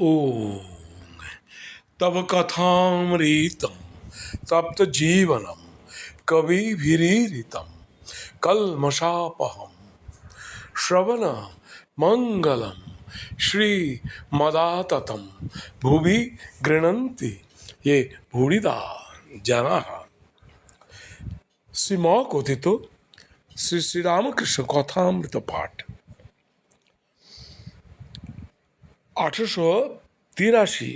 ओम तब कथामृत तप्त तो जीवनम, कवि भीरीतम कल मशापहम श्रवण मंगलम, श्री श्रीमदाततं भुवि गृणंती ये भूरिदा जना। श्री मौकोथितो श्री श्रीरामकृष्ण कथामृत पाठ। আঠেরোশো তিরাশি,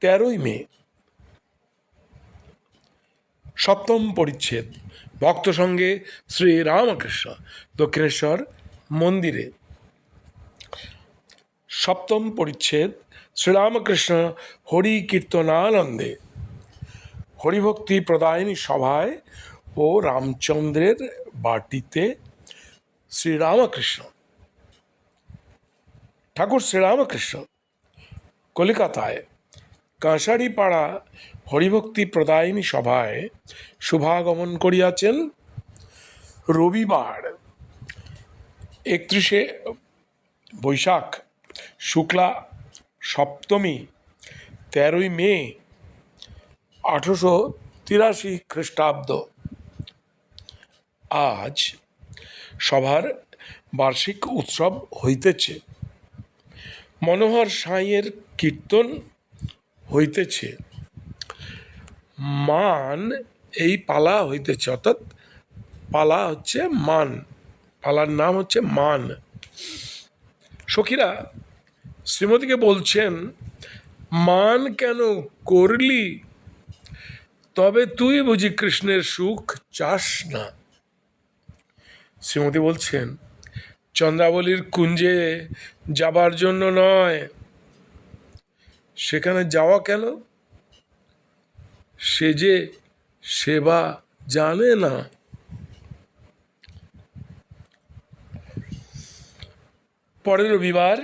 তেরোই মে, সপ্তম পরিচ্ছেদ, ভক্ত সঙ্গে শ্রী রামকৃষ্ণ দক্ষিণেশ্বর মন্দিরে। সপ্তম পরিচ্ছেদ শ্রীরামকৃষ্ণ হরি কীর্তনানন্দে হরিভক্তি প্রদায়নী সভায় ও রামচন্দ্রের বাটিতে শ্রীরামকৃষ্ণ ঠাকুর শ্রীরামকৃষ্ণ কলিকাতায় কাঁসারি পাড়া হরিভক্তি প্রদায়নী সভায় শুভাগমন করিয়াছেন রবিবার একত্রিশে বৈশাখ শুক্লা সপ্তমী তেরোই মে আঠেরোশো তিরাশি খ্রিস্টাব্দ আজ সভার বার্ষিক উৎসব হইতেছে মনোহর সাঁইয়ের কীর্তন হইতেছে। মান এই পালা হইতেছে, অর্থাৎ পালা হচ্ছে মান। পালার নাম হচ্ছে মান। সখীরা শ্রীমতীকে বলছেন, মান কেন করলি? তবে তুই বুঝি কৃষ্ণের সুখ চাস না। শ্রীমতী বলছেন চন্দ্রাবলীর কুঞ্জে যাবার জন্য নয়। সেখানে যাওয়া কেন? সে যে সেবা জানে না। পরের রবিবার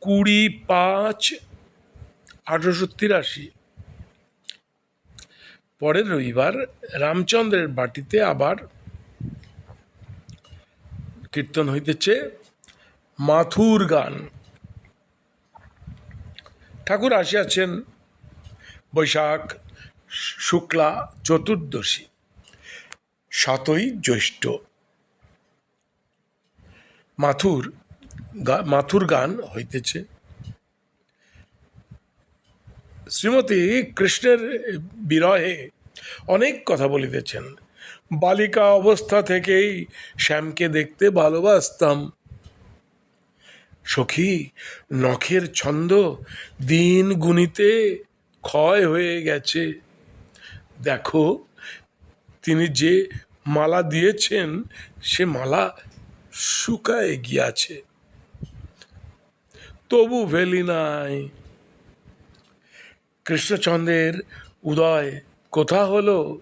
কুড়ি পাঁচ আঠারোশো তিরাশি। পরের রবিবার রামচন্দ্রের বাটিতে আবার কীর্তন হইতেছে মাথুর গান। ঠাকুর আসিয়াছেন বৈশাখ শুক্লা চতুর্দশী, সাতই জ্যৈষ্ঠ। মাথুর মাথুর গান হইতেছে। শ্রীমতী কৃষ্ণের বিরহে অনেক কথা বলিতেছেন। বালিকা অবস্থা থেকেই শ্যামকে দেখতে ভালোবাসতাম। সখী, নখের ছন্দ দিন গুনিতে ক্ষয় হয়ে গেছে। দেখো, তিনি যে মালা দিয়েছেন, সে মালা শুকায় গিয়াছে। তবু ফেলি নাই। কৃষ্ণচন্দ্রের উদয় কোথা হলো?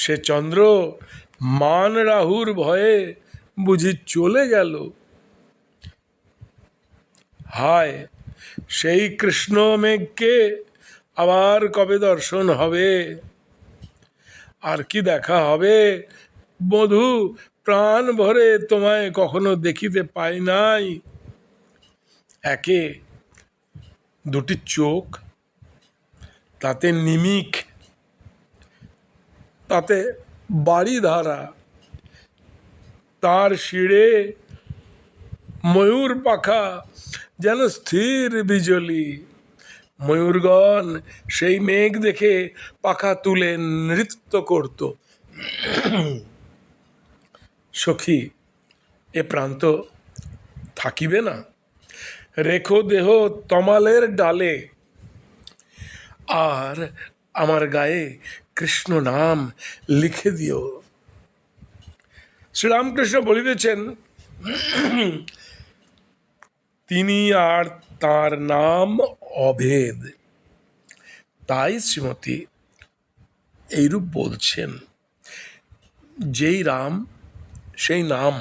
সে চন্দ্র মান রাহুর ভয়ে বুঝি চলে গেল। হায়, সেই কৃষ্ণ মেঘকে আবার কবে দর্শন হবে? আর কি দেখা হবে? বধু প্রাণ ভরে তোমায় কখনো দেখিতে পাই নাই। একে দুটি চোখ, তাতে নিমিক তাতে বাড়ি ধারা তার শিড়ে ময়ূর পাখা যেন স্থির বিজলি। ময়ূরগণ সেই মেঘ দেখে পাখা তুলে নৃত্য করত। সখী, এ প্রান্ত থাকিবে না? রেখো দেহ তমালের ডালে। আর আমার গায়ে কৃষ্ণ নাম লিখে দিও। শ্রীরামকৃষ্ণ বলিতেছেন, তিনি আর তার নাম অভেদ। তাই শ্রীমতী এইরূপ বলছেন, যেই রাম, সেই নাম।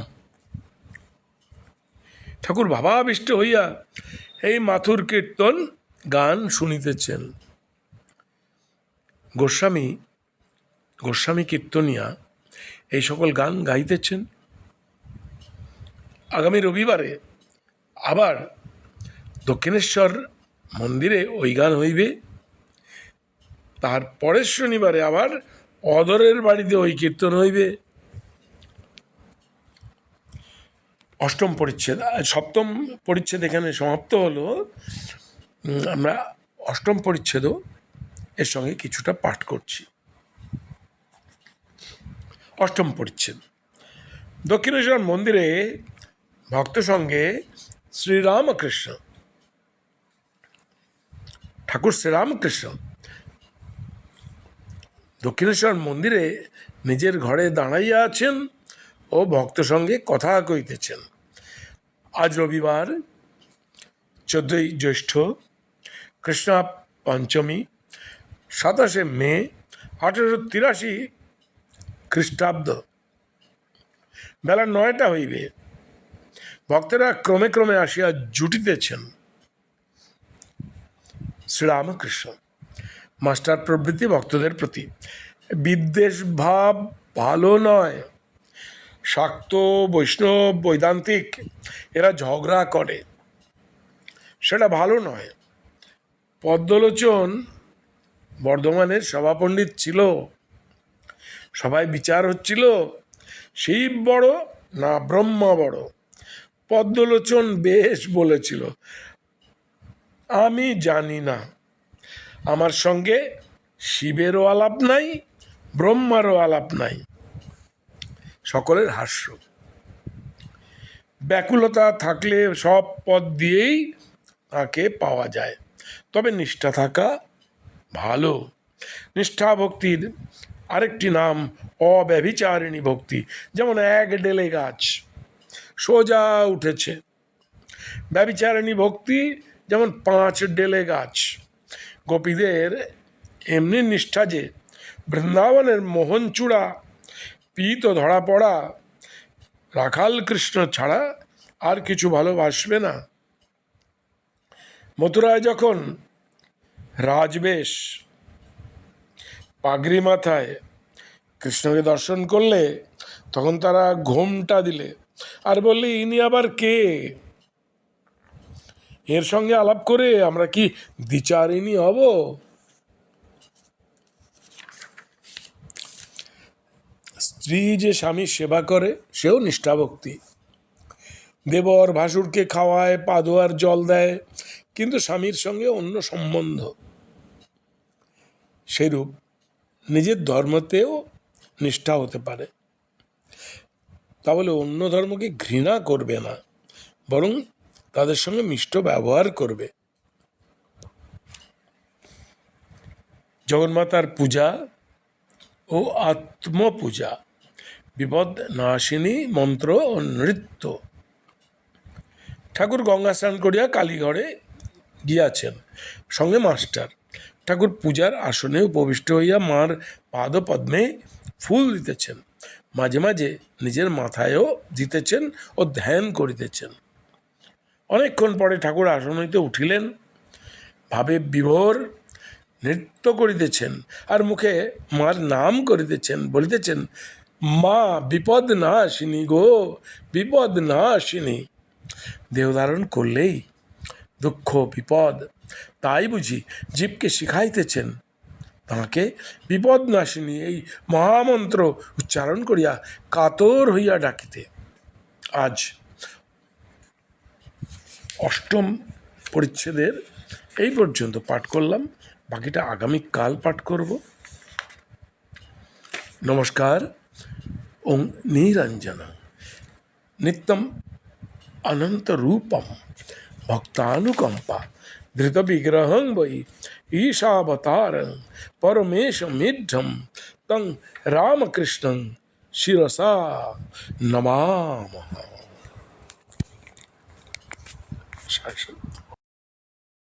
ঠাকুর ভাবাবিষ্ট হইয়া এই মাথুর কীর্তন গান শুনিতেছেন। গোস্বামী গোস্বামী কীর্তনিয়া এই সকল গান গাইতেছেন। আগামী রবিবারে আবার দক্ষিণেশ্বর মন্দিরে ওই গান হইবে। তার পরের শনিবারে আবার অদরের বাড়িতে ওই কীর্তন হইবে। অষ্টম পরিচ্ছেদ, সপ্তম পরিচ্ছেদ এখানে সমাপ্ত হলো। আমরা অষ্টম পরিচ্ছেদও এর সঙ্গে কিছুটা পাঠ করছি। অষ্টম পরিচ্ছেদ। দক্ষিণেশ্বর মন্দিরে ভক্ত সঙ্গে শ্রীরামকৃষ্ণ, ঠাকুর শ্রীরামকৃষ্ণ, দক্ষিণেশ্বর মন্দিরে নিজের ঘরে দাঁড়াইয়া আছেন ও ভক্ত সঙ্গে কথা কইতেছেন। আজ রবিবার, চোদ্দই জ্যৈষ্ঠ, কৃষ্ণা পঞ্চমী, সাতাশে মে, আঠেরোশো তিরাশি খ্রিস্টাব্দ। বেলা নয়টা হইবে। ভক্তেরা ক্রমে ক্রমে আসিয়া জুটিতেছেন। শ্রীরামকৃষ্ণ, মাস্টার প্রভৃতি ভক্তদের প্রতি, বিদ্বেষ ভাব ভালো নয়। শাক্ত, বৈষ্ণব, বৈদান্তিক, এরা ঝগড়া করে। সেটা ভালো নয়। পদ্মলোচন বর্ধমানের সভাপণ্ডিত ছিল। সবাই বিচার হচ্ছিল, শিব বড় না ব্রহ্মা বড়? পদ্মলোচন বেশ বলেছিল। আমি জানি না। আমার সঙ্গে শিবেরও আলাপ নাই, ব্রহ্মারও আলাপ নাই। সকলের হাস্য। ব্যাকুলতা থাকলে সব পদ দিয়েই তাকে পাওয়া যায়। তবে নিষ্ঠা থাকা ভালো। নিষ্ঠা ভক্তির আরেকটি নাম অব্যভিচারিণী ভক্তি, যেমন এক ডেলে গাছ সোজা উঠেছে। ব্যবিচারিণী ভক্তি যেমন পাঁচ ডেলে গাছ। গোপীদের এমনি নিষ্ঠা যে বৃন্দাবনের মোহনচূড়া, পিত ধরা পড়া রাখাল কৃষ্ণ ছাড়া আর কিছু ভালোবাসবে না। মথুরায় যখন রাজবেশ পাগড়ি মাথায় কৃষ্ণকে দর্শন করলে তখন তারা ঘোমটা দিলে। আর বললে, ইনি আবার কে? এর সঙ্গে আলাপ করে আমরা কি দ্বিচারিণী হব? স্ত্রী যে স্বামীর সেবা করে, সেও নিষ্ঠাভক্তি। দেবর ভাসুরকে খাওয়ায় পা ধোয়ার জল দেয়, কিন্তু স্বামীর সঙ্গে অন্য সম্বন্ধ। সেরূপ নিজের ধর্মতেও নিষ্ঠা হতে পারে। তাহলে অন্য ধর্মকে ঘৃণা করবে না, বরং তাদের সঙ্গে মিষ্ট ব্যবহার করবে। জগন্মাতার পূজা ও আত্মপূজা, বিপদ নাশিনী মন্ত্র ও নৃত্য। ঠাকুর গঙ্গা স্নান করিয়া কালীঘরে গিয়াছেন, সঙ্গে মাস্টার। ঠাকুর পূজার আসনে উপবিষ্ট হইয়া মার পাদপদ্মে ফুল দিতেছেন। মাঝে মাঝে নিজের মাথায়ও দিতেছেন ও ধ্যান করিতেছেন। অনেকক্ষণ পরে ঠাকুর আসন হইতে উঠিলেন, ভাবে বিভোর নৃত্য করিতেছেন আর মুখে মার নাম করিতেছেন, বলিতেছেন, মা, বিপদ না আসিনি গো, বিপদ না আসিনি। দেহ ধারণ করলেই দুঃখ, বিপদ তাই বুঝি জীবকে শিখাইতেছেন। তাঁকে বিপদ নাশিনী এই মহামন্ত্র উচ্চারণ করিয়া কাতর হইয়া ডাকিতে। আজ অষ্টম পরিচ্ছেদের এই পর্যন্ত পাঠ করলাম। বাকিটা আগামীকাল পাঠ করব। নমস্কার, ওং নিরঞ্জন। নিত্যম অনন্তরূপম ভক্তানুকম্পা। धृत विग्रह वही ईशावतार परमेश मिढम तं रामकृष्ण शिरसा नमाम।